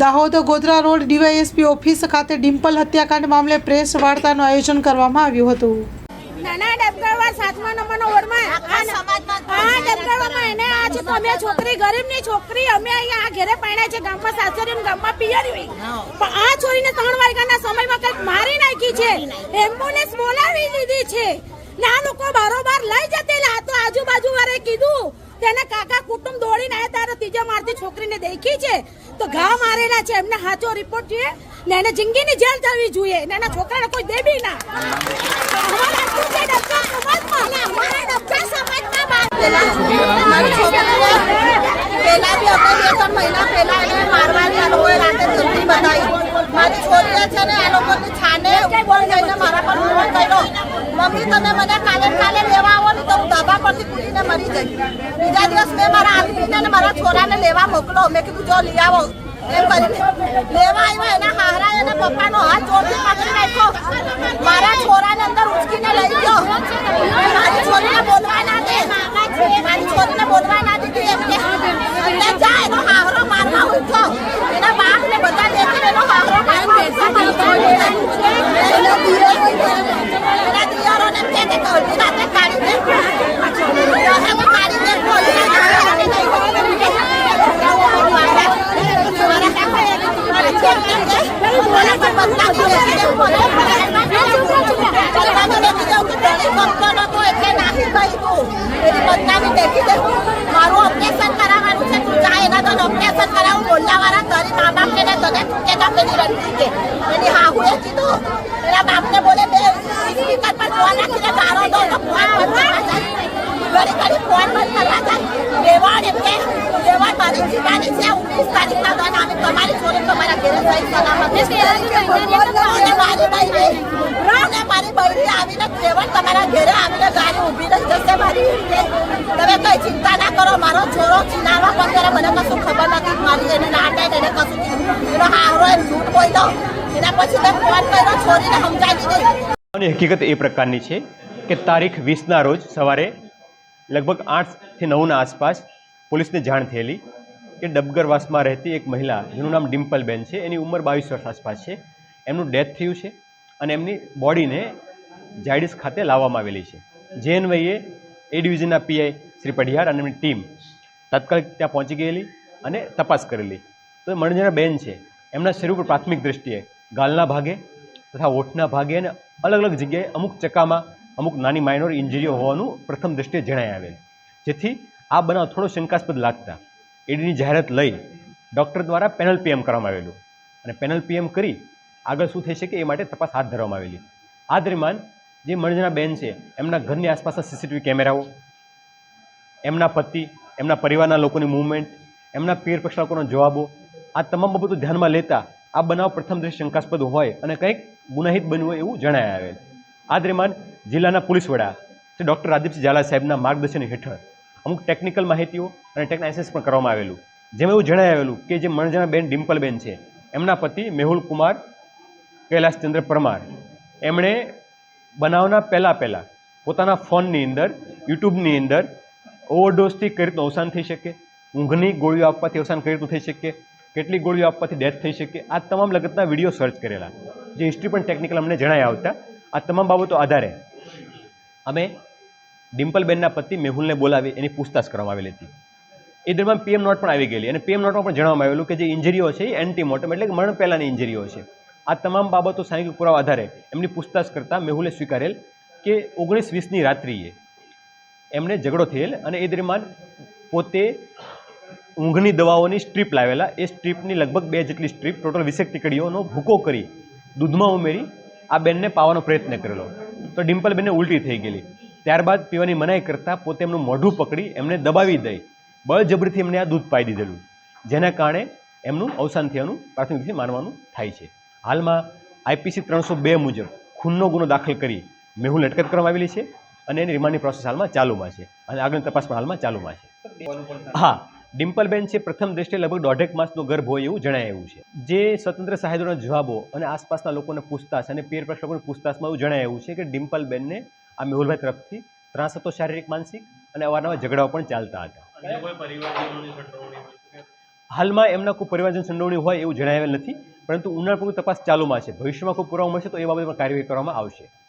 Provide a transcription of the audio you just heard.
Dahod Godhra road DYSP office ખાતે ડિમ્પલ હત્યાકાંડ મામલે press વાર્તાનું આયોજન કરવામાં આવ્યું હતું. નાના સાતમા નંબરનો વોર્ડમાં એને આ છે તો અમે છોકરી ગરીબની છોકરી અમે અહીંયા આ ઘેરે પરણ્યા છે ગામમાં સાસરી ગામમાં પિયરી પણ આ છોરીને ત્રણ વાગ્યાના સમયમાં કંઈક મારી નાખી છે. એમ્બ્યુલન્સ બોલાવી દીધી છે. ને લોકો બારોબાર લઈ જતેલા તો આજુબાજુ વાળે કીધું. તેના કાકા કુટુંબ દોડીને આવ્યા ત્યારે ત્રીજા મારથી છોકરીને દેખી છે. તો ઘા મારેલા છે એમને સાચો રિપોર્ટ જોઈએ. ને એને જિંદગીની જેલ થવી જોઈએ. ને એના છોકરાને કોઈ દેબી ના. બા- હતા બે ત્રણ મહિના પહેલા એને મારવાની આ લોકોએ રાતે જલ્દી બનાવી મારી છોકરીએ છે ને આ લોકોની છાને મારા પર કર્યો. મમ્મી, તમે મને કાલે કાલે લેવા આવો ને તો હું ધાબા પરથી કૂદીને મરી જઈ બીજા દિવસ મેં મારા આદમીને અને મારા છોરાને લેવા મોકલો. મેં કીધું, જો, લઈ આવો. એમ કરીને લેવા આવ્યા. એના હારા એના પપ્પાનો હાથ જોરથી પકડી નાખ્યો મારા છોરાને અંદર ઉચકીને લઈ ગયો મારી છોરીને બોલવા ના દે મારી છોરીને બોલવા ના દીધી એમ કે અંદર જા એનો હાવરો મારવા ઉઠો એના બાપ ને બધા દેખીને એનો હાવરો મારવા ઉઠો એના દિયરોને એમ કે કે અડધી રાતે કાઢી દે હવે કાઢી દે કોઈ મારું ઓપરેશન કરાવવાનું છે તું જા એના તો ઓપરેશન કરાવું બોલવાવાળા તારી મા બાપને ને તને કે ના પેલી રણતી કે એની હાહુએ કીધું એના બાપને બોલે બે સ્પીકર પર ફોન રાખીને ગાળો દો તો ફોન બંધ કરવા જાય ઘડી ઘડી ફોન બંધ કરવા જાય રેવાડ એમ કે રેવાડ મારી જીવાની છે ઉન્નીસ તારીખના દોન અમે તમારી છોરી તમારા ઘરે સહી સલામત મારી બહેરી મારી બહેરી આવીને રેવાડ તમારા ઘરે આવીને ગાડી ઊભી રહી જશે મારી તમે કઈ ચિંતા ના કરો મારો છોરો ચીનાવા પણ ત્યારે મને કશું ખબર નથી મારી એને નાટે એને કશું એનો હારો એમ જૂઠ બોલ્યો એના પછી મેં ફોન કર્યો છોરીને સમજાવી દીધી અને હકીકત એ પ્રકારની છે કે તારીખ વીસના રોજ સવારે લગભગ આઠથી નવના આસપાસ પોલીસને જાણ થયેલી કે ડબગરવાસમાં રહેતી એક મહિલા, જેનું નામ ડિમ્પલબેન છે, એની ઉંમર બાવીસ વર્ષ આસપાસ છે. એમનું ડેથ થયું છે અને એમની બોડીને જાયડીસ ખાતે લાવવામાં આવેલી છે. જેએનવાઈએ એ ડિવિઝનના પીઆઈ શ્રી પઢિયાર અને એમની ટીમ તાત્કાલિક ત્યાં પહોંચી ગયેલી અને તપાસ કરેલી. તો મણજના બેન છે. એમના શરીર ઉપર પ્રાથમિક દ્રષ્ટિએ ગાલના ભાગે તથા ઓઠના ભાગે અને અલગ અલગ જગ્યાએ અમુક ચકામાં અમુક નાની માઇનોર ઇન્જરીઓ હોવાનું પ્રથમ દ્રષ્ટિએ જણાઈ આવેલ. જેથી આ બનાવ થોડો શંકાસ્પદ લાગતા. એડીની જાહેરાત લઈ ડૉક્ટર દ્વારા પેનલ પીએમ કરવામાં આવેલું. અને પેનલ પીએમ કરી આગળ શું થઈ શકે એ માટે તપાસ હાથ ધરવામાં આવેલી. આ દરમિયાન જે મણજના બેન છે, એમના ઘરની આસપાસના સીસીટીવી કેમેરાઓ, એમના પતિ, એમના પરિવારના લોકોની મૂવમેન્ટ એમના પીર પક્ષના લોકોના જવાબો, આ તમામ બાબતો ધ્યાનમાં લેતા આ બનાવ પ્રથમ દ્રષ્ટિ શંકાસ્પદ હોય અને કંઈક ગુનાહિત બન્યું હોય એવું જણાય આવેલ. આ દરમિયાન જિલ્લાના પોલીસ વડા શ્રી ડૉક્ટર રાદીપસિંહ ઝાલા સાહેબના માર્ગદર્શન હેઠળ અમુક ટેકનિકલ માહિતીઓ અને ટેકનાઇસિસ પણ કરવામાં આવેલું. જેમાં એવું જણાય આવેલું કે જે મણજના બેન ડિમ્પલબેન છે, એમના પતિ મેહુલ કુમાર કૈલાસચંદ્ર પરમાર. એમણે બનાવના પહેલાં પહેલાં પોતાના ફોનની અંદર, યુટ્યુબની અંદર ઓવરડોઝથી કઈ રીતનું અવસાન થઈ શકે, ઊંઘની ગોળીઓ આપવાથી અવસાન કઈ રીતનું થઈ શકે, કેટલી ગોળીઓ આપવાથી ડેથ થઈ શકે, આ તમામ લગતના વીડિયો સર્ચ કરેલા. જે હિસ્ટ્રી પણ ટેકનિકલ અમને જણાવ્યા આવતા, આ તમામ બાબતો આધારે અમે ડિમ્પલબેનના પતિ મેહુલને બોલાવી એની પૂછતાછ કરવામાં આવેલી હતી. એ દરમિયાન પીએમ નોટ પણ આવી ગયેલી. અને પીએમ નોટમાં પણ જણાવવામાં આવેલું કે જે ઇન્જરીઓ છે એ એન્ટીમોર્ટમ એટલે કે મરણ પહેલાંની ઇન્જરીઓ છે. આ તમામ બાબતો સાંઘિક પુરાવા આધારે એમની પૂછતાછ કરતાં મેહુલે સ્વીકારેલ કે ઓગણીસ વીસની રાત્રિએ એમને ઝઘડો થયેલ અને એ દરમિયાન પોતે ઊંઘની દવાઓની સ્ટ્રીપ લાવેલા. એ સ્ટ્રીપની લગભગ બે જેટલી સ્ટ્રીપ ટોટલ વીસેક ટીકડીઓનો ભૂકો કરી દૂધમાં ઉમેરી આ બેનને પાવાનો પ્રયત્ન કરેલો. તો ડિમ્પલ બેનને ઉલટી થઈ ગયેલી. ત્યારબાદ પીવાની મનાઈ કરતાં પોતે એમનું મોઢું પકડી એમને દબાવી દઈ. બળજબરીથી એમને આ દૂધ પાઈ દીધેલું, જેના કારણે એમનું અવસાન થયાનું પ્રાથમિક રીતે માનવાનું થાય છે. હાલમાં આઈપીસી ત્રણસો બે મુજબ ખૂનનો ગુનો દાખલ કરી મેહુલ અટકાયત કરવામાં આવેલી છે અને એની રિમાન્ડની પ્રોસેસ હાલમાં ચાલુમાં છે અને આગળની તપાસ પણ હાલમાં ચાલુમાં છે. હા ડિમ્પલબેન છે પ્રથમ દ્રષ્ટિએ લગભગ દોઢેક માસનો ગર્ભ હોય એવું જણાય એવું છે. જે સ્વતંત્ર સાહેબોના જવાબો અને આસપાસના લોકોને પૂછતાછ અને પેર પ્રશ્ન લોકોને પૂછતાછમાં એવું જણાય એવું છે કે ડિમ્પલબેનને આ મેહુલભાઈ તરફથી ત્રાસ હતો શારીરિક માનસિક અને અવારનવાર ઝઘડાઓ પણ ચાલતા હતા. હાલમાં એમના કોઈ પરિવારજન સંડોવણી હોય એવું જણાવેલ નથી પરંતુ ઉનાળપૂર્વક તપાસ ચાલુમાં છે. ભવિષ્યમાં કોઈ પુરાવો મળશે તો એ બાબતમાં કાર્યવાહી કરવામાં આવશે.